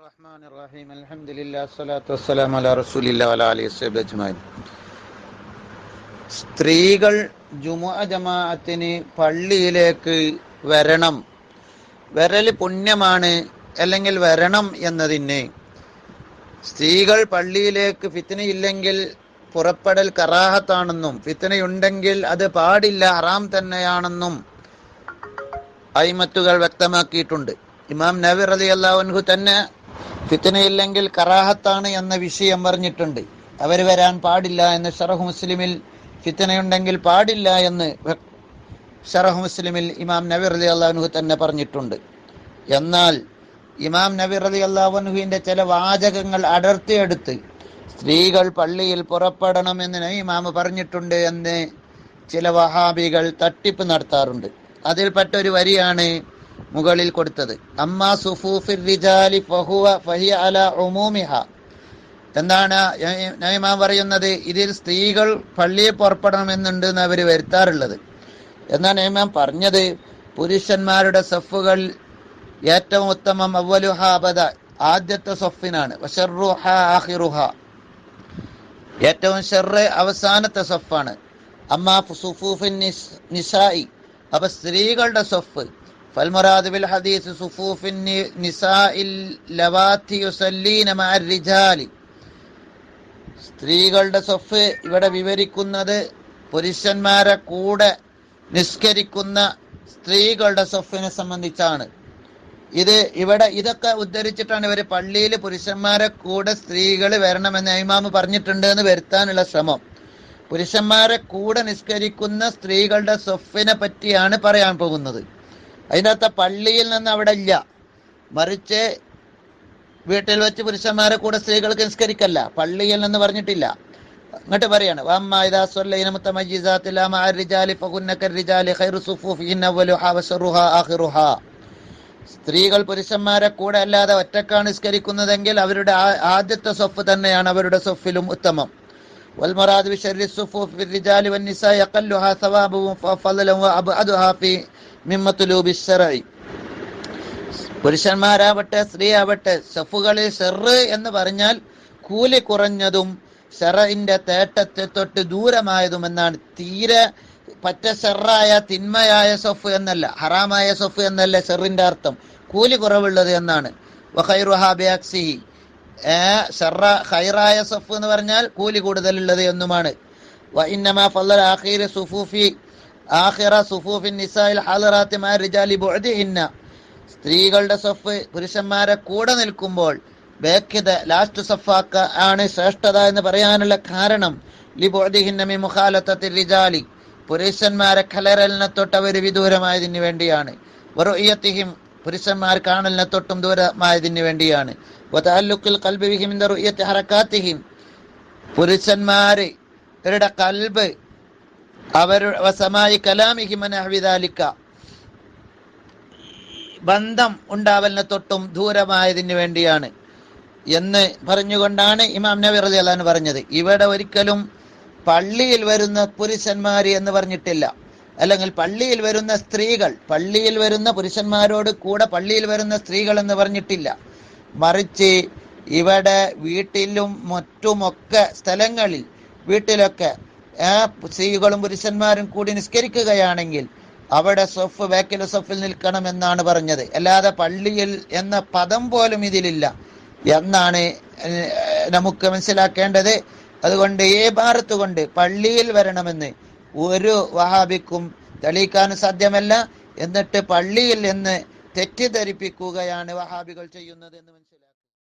الرحمن الرحيم الحمد لله الصلاة والسلام على رسول الله وعلى آله وصحبه أجمعين സ്ത്രീകൾ ജുമുഅ ജമാഅത്തിന് പള്ളിയിലേക്ക് വരണം വരൽ പുണ്യമാണ് അല്ലെങ്കിൽ വരണം എന്നതിന് സ്ത്രീകൾ പള്ളിയിലേക്ക് ഫിത്തനയില്ലെങ്കിൽ പുറപ്പെടൽ കറാഹത്താണെന്നും ഫിത്തനയുണ്ടെങ്കിൽ അത് പാടില്ല ഹറാം തന്നെയാണെന്നും അയിമത്തുകൾ വ്യക്തമാക്കിയിട്ടുണ്ട് ഇമാം നബി റലി അള്ളാഹുൻഹു തന്നെ ഫിത്തനയില്ലെങ്കിൽ കറാഹത്താണ് എന്ന വിഷയം പറഞ്ഞിട്ടുണ്ട്. അവർ വരാൻ പാടില്ല എന്ന് ഷറഹ് മുസ്ലിമിൽ ഫിത്തനയുണ്ടെങ്കിൽ പാടില്ല എന്ന് ഷറഹു മുസ്ലിമിൽ ഇമാം നബി റലി അള്ളാഹുൻഹു തന്നെ പറഞ്ഞിട്ടുണ്ട്. എന്നാൽ ഇമാം നബി റലി അള്ളാഹുൻഹുവിന്റെ ചില വാചകങ്ങൾ അടർത്തിയെടുത്ത് സ്ത്രീകൾ പള്ളിയിൽ പുറപ്പെടണമെന്ന് ഇമാം പറഞ്ഞിട്ടുണ്ട് എന്ന് ചില വഹാബികൾ തട്ടിപ്പ് നടത്താറുണ്ട്. അതിൽപ്പെട്ട ഒരു വരിയാണ് മുകളിൽ കൊടുത്തത്. അമ്മാ സുഫൂഫിർ റിജാലി ഫഹുവ ഫഹിയ അല ഉമൂമിഹ. എന്താണ് നൈമാ പറയുന്നത്? ഇതിൽ സ്ത്രീകൾ പള്ളിയെ പുറപ്പെടണമെന്നുണ്ട് എന്ന് അവർ വരുത്താറുള്ളത്. എന്നാൽ നൈമാം പറഞ്ഞത് പുരുഷന്മാരുടെ സഫുകൾ ഏറ്റവും ഉത്തമം അവലുഹാബദ ആദ്യത്തെ സഫിനാണ് ഏറ്റവും അവസാനത്തെ സഫാണ് അമ്മാ സുഫൂഫിൻ നിസ്- നിസായി. അപ്പൊ സ്ത്രീകളുടെ സഫ് ഫൽമുറാദ് ബിൽ صفوف النساء اللواتي يصلين مع الرجال. സ്ത്രീകളുടെ സഫ് ഇവിടെ വിവരിക്കുന്നത് പുരുഷന്മാരെ കൂടെ നിസ്കരിക്കുന്ന സ്ത്രീകളുടെ സ്വഫിനെ സംബന്ധിച്ചാണ്. ഇത് ഇവിടെ ഇതൊക്കെ ഉദ്ധരിച്ചിട്ടാണ് ഇവർ പള്ളിയിൽ പുരുഷന്മാരെ കൂടെ സ്ത്രീകൾ വരണമെന്ന് ഇമാമ് പറഞ്ഞിട്ടുണ്ട് എന്ന് വരുത്താനുള്ള ശ്രമം. പുരുഷന്മാരെ കൂടെ നിസ്കരിക്കുന്ന സ്ത്രീകളുടെ സ്വഫിനെ പറ്റിയാണ് പറയാൻ പോകുന്നത്. അതിനകത്ത് പള്ളിയിൽ നിന്ന് അവിടെ ഇല്ല മറിച്ച് വീട്ടിൽ വെച്ച് പുരുഷന്മാരെ കൂടെ സ്ത്രീകൾക്ക് നിസ്കരിക്കല്ല പള്ളിയിൽ നിന്ന് പറഞ്ഞിട്ടില്ല ഇങ്ങോട്ട് പറയാണ് വമ്മ ഇദാ സ്വല്ലൈന മുത്തമയ്യിസാത്തിൽ മഅ الرجال فكن كالرجال خير صفوفهن أولها وشرها آخرها സ്ത്രീകൾ പുരുഷന്മാരെ കൂടെ അല്ലാതെ ഒറ്റക്കാണ് നിസ്കരിക്കുന്നതെങ്കിൽ അവരുടെ ആ- ആദ്യത്തെ സൊഫ് തന്നെയാണ് അവരുടെ സൊഫിലും ഉത്തമം والمراد بشر الصفوف في الرجال والنساء أقلها ثوابا وفضلا وأبعدها في പുരുഷന്മാരാവട്ടെ സ്ത്രീ ആവട്ടെ സഫുകളിൽ ഷെറ് എന്ന് പറഞ്ഞാൽ കൂലി കുറഞ്ഞതും ഷെറിന്റെ തേട്ടത്തെ തൊട്ട് ദൂരമായതും എന്നാണ് തീരെ പറ്റ ഷെറായ തിന്മയായ സൊഫ് എന്നല്ല ഹറാമായ സൊഫ് എന്നല്ല ഷെറിന്റെ അർത്ഥം. കൂലി കുറവുള്ളത് എന്നാണ്. വഹൈറുഹാബിയാക്സിഹി ഹൈറായ സൊഫ് എന്ന് പറഞ്ഞാൽ കൂലി കൂടുതലുള്ളത് എന്നുമാണ്. ഫല്ലൽ സുഫൂഫി. ആഖിറ സുഫൂഫിൻ നിസായിൽ ഹാദിറാത്തി മാ റിജാലി ബുഅദിഹിന്ന. സ്ത്രീകളുടെ സഫ് പുരുഷന്മാരെ കൂടെ നിൽക്കുമ്പോൾ ബേക്കിത ലാസ്റ്റ് സഫാക്ക ആണ് ശ്രേഷ്ഠത എന്ന് പറയാനുള്ള കാരണം. ലിബോദിഹിന്നമി മുഖാലത്തത്തിൽ റിജാലി. പുരുഷന്മാരെ കലരലിനെ തൊട്ട് അവർ വിദൂരമായതിനു വേണ്ടിയാണ്. വറുഇയത്തിഹിം പുരുഷന്മാർ കാണലിനെ തൊട്ടും ദൂരമായതിന് വേണ്ടിയാണ്. മിൻ റുഇയത്തി ഹറകാത്തിഹിം. പുരുഷന്മാര് ഇവരുടെ കൽബ് അവർ വസമായി ബന്ധം ഉണ്ടാവലിനെ തൊട്ടും ദൂരമായതിന് വേണ്ടിയാണ്. എന്ന് പറഞ്ഞുകൊണ്ടാണ് ഇമാം നബി റളിയല്ലാഹു അൻഹു പറഞ്ഞത്. ഇവിടെ ഒരിക്കലും പള്ളിയിൽ വരുന്ന പുരുഷന്മാര് എന്ന് പറഞ്ഞിട്ടില്ല. അല്ലെങ്കിൽ പള്ളിയിൽ വരുന്ന സ്ത്രീകൾ പള്ളിയിൽ വരുന്ന പുരുഷന്മാരോട് കൂടെ പള്ളിയിൽ വരുന്ന സ്ത്രീകൾ എന്ന് പറഞ്ഞിട്ടില്ല. മറിച്ച് ഇവിടെ വീട്ടിലും മറ്റുമൊക്കെ സ്ഥലങ്ങളിൽ വീട്ടിലൊക്കെ സ്ത്രീകളും പുരുഷന്മാരും കൂടി നിസ്കരിക്കുകയാണെങ്കിൽ അവിടെ സൊഫ് ബാക്കിലെ സൊഫിൽ നിൽക്കണം എന്നാണ് പറഞ്ഞത്. അല്ലാതെ പള്ളിയിൽ എന്ന പദം പോലും ഇതിലില്ല. എന്നാണ് നമുക്ക് മനസ്സിലാക്കേണ്ടത്. അതുകൊണ്ട് ഏ ഭാരത്ത് കൊണ്ട് പള്ളിയിൽ വരണമെന്ന് ഒരു വഹാബിക്കും തെളിയിക്കാനും സാധ്യമല്ല. എന്നിട്ട് പള്ളിയിൽ എന്ന് തെറ്റിദ്ധരിപ്പിക്കുകയാണ് വഹാബികൾ ചെയ്യുന്നത് എന്ന് മനസ്സിലാക്കുക